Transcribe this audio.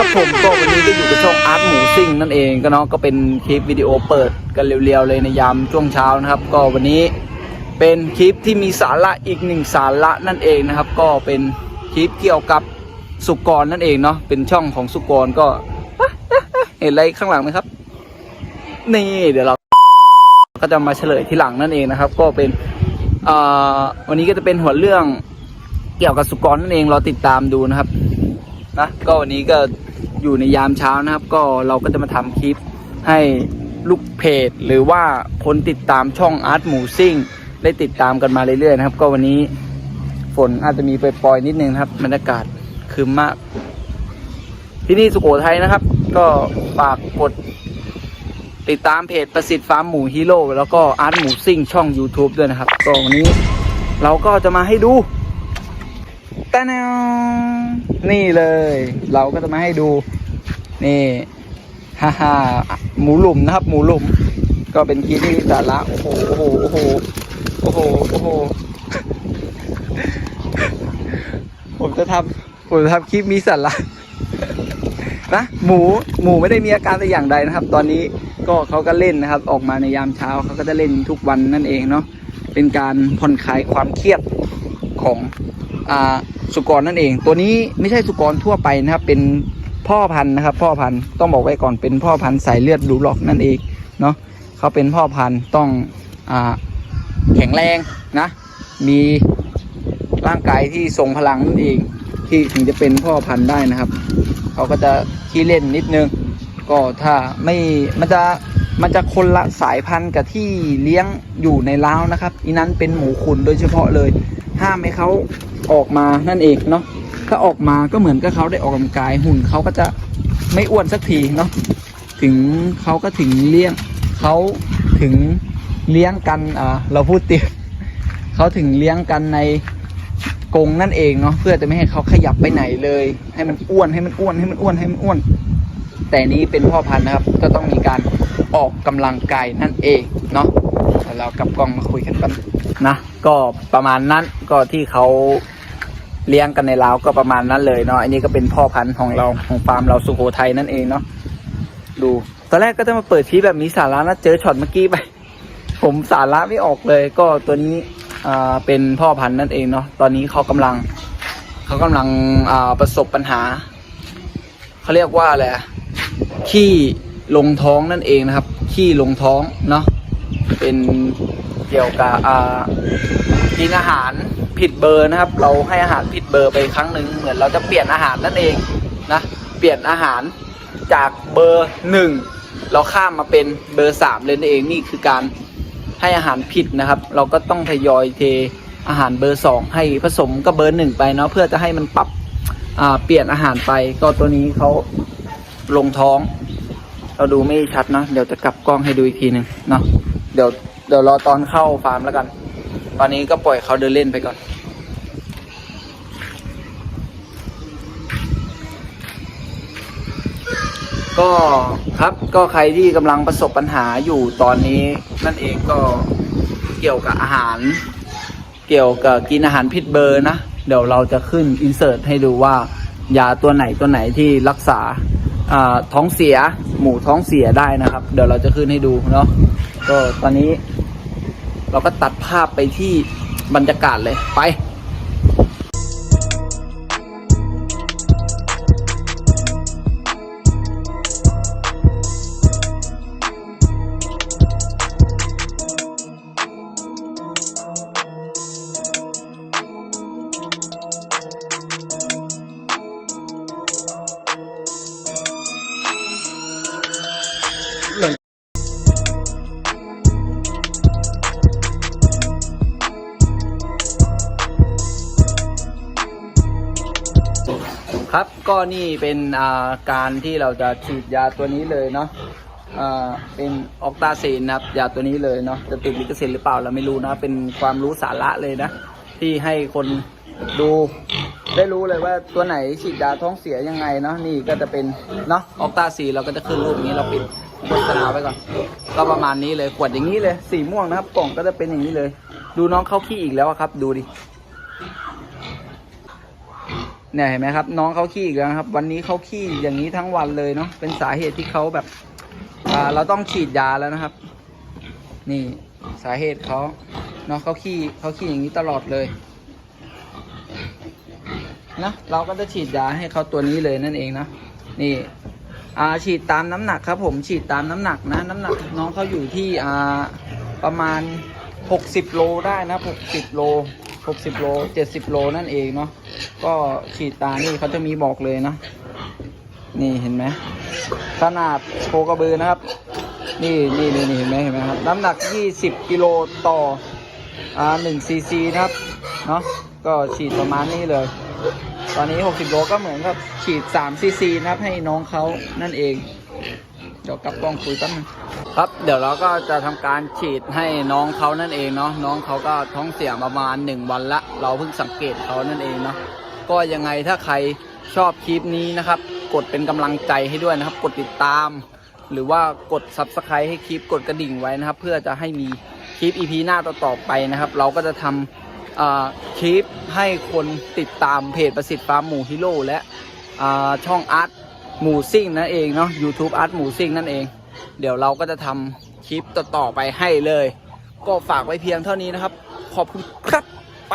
ครับผมก็วันนี้ก็อยู่กับช่องอาร์ตหมูซิ่งนั่นเองก็เนาะก็เป็นคลิปวิดีโอเปิดกันเร็วๆเลยในยามช่วงเช้านะครับ ก็วันนี้เป็นคลิปที่มีสาระอีกหนึ่งสาระนั่นเองนะครับ ก็เป็นคลิปเกี่ยวกับสุกรนั่นเองเนาะเป็นช่องของสุกรก็เห็นอะไรข้างหลังไหมครับ นี่เดี๋ยวเราก็จะมาเฉลยที่หลังนั่นเองนะครับ ก็เป็นวันนี้ก็จะเป็นหัวเรื่องเกี่ยวกับสุกรนั่นเองเราติดตามดูนะครับนะก็วันนี้ก็ อยู่ในยามเช้านะครับ ก็เราก็จะมาทำคลิปให้ลูกเพจ หรือว่าคนติดตามช่องอาร์ตหมูซิ่งได้ติดตามกันมาเรื่อยๆนะครับ ก็วันนี้ฝนอาจจะมีปล่อยๆนิดนึงครับบรรยากาศคืมมาก ที่นี่สุโขทัยนะครับ ก็ฝากกดติดตามเพจประสิทธิ์ฟาร์มหมูฮีโร่แล้วก็อาร์ตหมูซิ่งช่อง YouTube ด้วยนะครับ ก็วันนี้เราก็จะมาให้ดูแตะแนว นี่เลย เราก็จะมาให้ดู นี่ฮ่าฮ่าหมูหลุมนะครับ หมูหลุม ก็เป็นคลิปที่มีสาระโอ้โหโอ้โหโอ้โหโอ้โหโอ้โหผมจะทำผมจะทำคลิปมีสาระนะหมูหมูไม่ได้มีอาการแต่อย่างใดนะครับ ตอนนี้ก็เขาก็เล่นนะครับ ออกมาในยามเช้าเขาก็จะเล่นทุกวันนั่นเองเนาะเป็นการผ่อนคลายความเครียดของอ่า สุกรนั่นเอง ตัวนี้ไม่ใช่สุกรทั่วไปนะครับ เป็นพ่อพันธุ์นะครับ พ่อพันธุ์ต้องบอกไว้ก่อนเป็นพ่อพันธุ์สายเลือดดูหลอกนั่นเองเนาะเขาเป็นพ่อพันธุ์ต้องอแข็งแรงนะ มีร่างกายที่ทรงพลังนั่นเองที่ถึงจะเป็นพ่อพันธุ์ได้นะครับเขาก็จะขี้เล่นนิดนึง ก็ถ้าไม่มันจะมันจะคนละสายพันธุ์กับที่เลี้ยงอยู่ในเล้าวนะครับอีนั้นเป็นหมูขุนโดยเฉพาะเลย ห้ามให้เขาออกมานั่นเองเนาะถ้าออกมาก็เหมือนกับเขาได้ออกกำลังกายหุ่นเขาก็จะไม่อ้วนสักทีเนาะถึงเขาก็ถึงเลี้ยงเขาถึงเลี้ยงกันอ่าเราพูดเตียเขาถึงเลี้ยงกันในกรงนั่นเองเนาะเพื่อจะไม่ให้เขาขยับไปไหนเลย ให้มันอ้วนให้มันอ้วนให้มันอ้วนให้มันอ้วน แต่นี้เป็นพ่อพันธุ์นะครับ ก็ต้องมีการออกกำลังกายนั่นเองเนาะเดี๋ยวเรากลับกล้องมาคุยกันกัน นะก็ประมาณนั้นก็ที่เขาเลี้ยงกันในลาวก็ประมาณนั้นเลยเนาะอันนี้ก็เป็นพ่อพันธุ์ของเราของฟาร์มเราสุโขทัยนั่นเองเนาะดูตอนแรกก็จะมาเปิดคลิปแบบมีสาระนะเจอช็อตเมื่อกี้ไป ผมสาระไม่ออกเลย ก็ตัวนี้อ่าเป็นพ่อพันธุ์นั่นเองเนาะตอนนี้เขากำลังเขากำลังอ่าประสบปัญหาเขาเรียกว่าอะไรขี้ลงท้องนั่นเองนะครับขี้ลงท้องเนาะเป็น เกี่ยวกับกินอาหารผิดเบอร์นะครับ เราให้อาหารผิดเบอร์ไปครั้งหนึ่งเหมือนเราจะเปลี่ยนอาหารนั่นเองนะเปลี่ยนอาหารจากเบอร์หนึ่งเราข้ามมาเป็นเบอร์สามเลยนั่นเองนี่คือการให้อาหารผิดนะครับ เราก็ต้องทยอยเทอาหารเบอร์สองให้ผสมกับเบอร์หนึ่งไปเนาะเพื่อจะให้มันปรับเปลี่ยนอาหารไปก็ตัวนี้เขาลงท้อง เราดูไม่ชัดนะ เดี๋ยวจะกลับกล้องให้ดูอีกทีหนึ่งเนาะเดี๋ยว เดี๋ยวรอตอนเข้าฟาร์มแล้วกัน ตอนนี้ก็ปล่อยเขาเดินเล่นไปก่อน ก็ครับก็ใครที่กำลังประสบปัญหาอยู่ตอนนี้นั่นเองก็เกี่ยวกับอาหาร เกี่ยวกับกินอาหารผิดเบอร์นะ เดี๋ยวเราจะขึ้นอินเสิร์ตให้ดูว่ายาตัวไหนตัวไหนที่รักษาอ่า ท้องเสียหมูท้องเสียได้นะครับ เดี๋ยวเราจะขึ้นให้ดูเนาะก็ตอนนี้ เราก็ตัดภาพไปที่บรรยากาศเลยไป ครับก็นี่เป็นาการที่เราจะฉีดยาตัวนี้เลยเนาะเป็นออกตาซีนนะครับยาตัวนี้เลยเนาะจะติดลิขสิทธิ์หรือเปล่าเราไม่รู้นะเป็นความรู้สาระเลยนะ ที่ให้คนดูได้รู้เลยว่าตัวไหนฉีดยาท้องเสียยังไงเนาะนี่ก็จะเป็นเนาะออกตาซีเราก็จะขึ้นรูปนี้เราปิดโฆษณาไว้ก่อนก็ประมาณนี้เลยขวดอย่างนี้เลยสีม่วงนะครับกล่องก็จะเป็นอย่างนี้เลย ดูน้องเข้าขี้อีกแล้วครับ ดูดิ เนี่ยเห็นไหมครับ น้องเขาขี้อีกแล้วครับ วันนี้เขาขี้อย่างนี้ทั้งวันเลยเนาะเป็นสาเหตุที่เขาแบบเราต้องฉีดยาแล้วนะครับ นี่สาเหตุเขาเนาะเขาขี้เขาขี้อย่างนี้ตลอดเลยนะเราก็จะฉีดยาให้เขาตัวนี้เลยนั่นเองนะนี่อ่าฉีดตามน้ำหนักครับผมฉีดตามน้ำหนักนะ น้ำหนักน้องเขาอยู่ที่อ่าประมาณ 60 โลได้นะ60 โล 60 โล 70 โลนั่นเองเนาะก็ฉีดตานี่เขาจะมีบอกเลยนะ นี่เห็นไหมขนาดโคกระบือนะครับนี่นี่นี่นี่เห็นไหมเห็นไหมครับน้ำหนัก 20 กิโลต่ออ่า1ซีซีนะครับเนาะก็ฉีดประมาณนี้เลย ตอนนี้ 60 โลก็เหมือนกับฉีด3ซีซีนะครับให้น้องเขานั่นเองเดี๋ยวกลับกล้องคุยแป๊บนึง ครับเดี๋ยวเราก็จะทำการฉีดให้น้องเขานั่นเองเนาะน้องเขาก็ท้องเสียประมาณ 1 วันละ เราเพิ่งสังเกตเขานั่นเองเนาะก็ยังไงถ้าใครชอบคลิปนี้นะครับ กดเป็นกำลังใจให้ด้วยนะครับ กดติดตาม หรือว่ากด subscribe ให้คลิปกดกระดิ่งไว้นะครับ เพื่อจะให้มีคลิป EP หน้าต่อๆไปนะครับ เราก็จะทำอ่าคลิปให้คนติดตามเพจประสิทธิ์ฟาร์มหมูฮิโร่และอ่าช่องอาร์ตหมูซิ่งนั่นเองเนาะ YouTube อาร์ตหมูซิ่งนั่นเอง เดี๋ยวเราก็จะทำคลิปต่อๆไปให้เลย ก็ฝากไว้เพียงเท่านี้นะครับ ขอบคุณครับไป